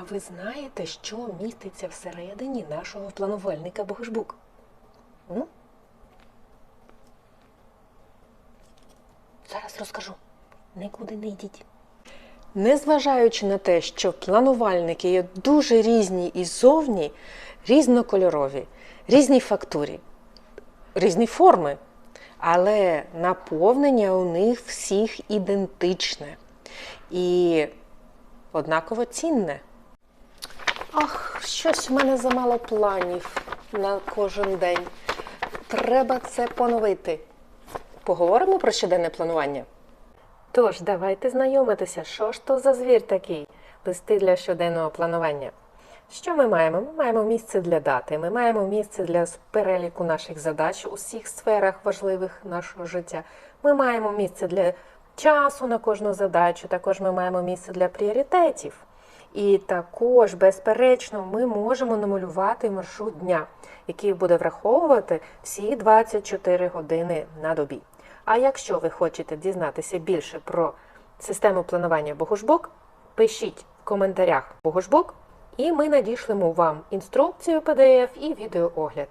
А ви знаєте, що міститься всередині нашого планувальника Богожбук? Зараз розкажу. Нікуди не йдіть. Незважаючи на те, що планувальники є дуже різні і зовні, різнокольорові, різні фактурі, різні форми, але наповнення у них всіх ідентичне і однаково цінне. Ах, щось в мене замало планів на кожен день. Треба це поновити. Поговоримо про щоденне планування. Тож, давайте знайомитися, що ж то за звір такий листи для щоденного планування. Що ми маємо? Ми маємо місце для дати, ми маємо місце для переліку наших задач у всіх сферах важливих нашого життя. Ми маємо місце для часу на кожну задачу, також ми маємо місце для пріоритетів. І також, безперечно, ми можемо намалювати маршрут дня, який буде враховувати всі 24 години на добі. А якщо ви хочете дізнатися більше про систему планування богожбок, пишіть в коментарях богожбок, і ми надішлемо вам інструкцію PDF і відеоогляд.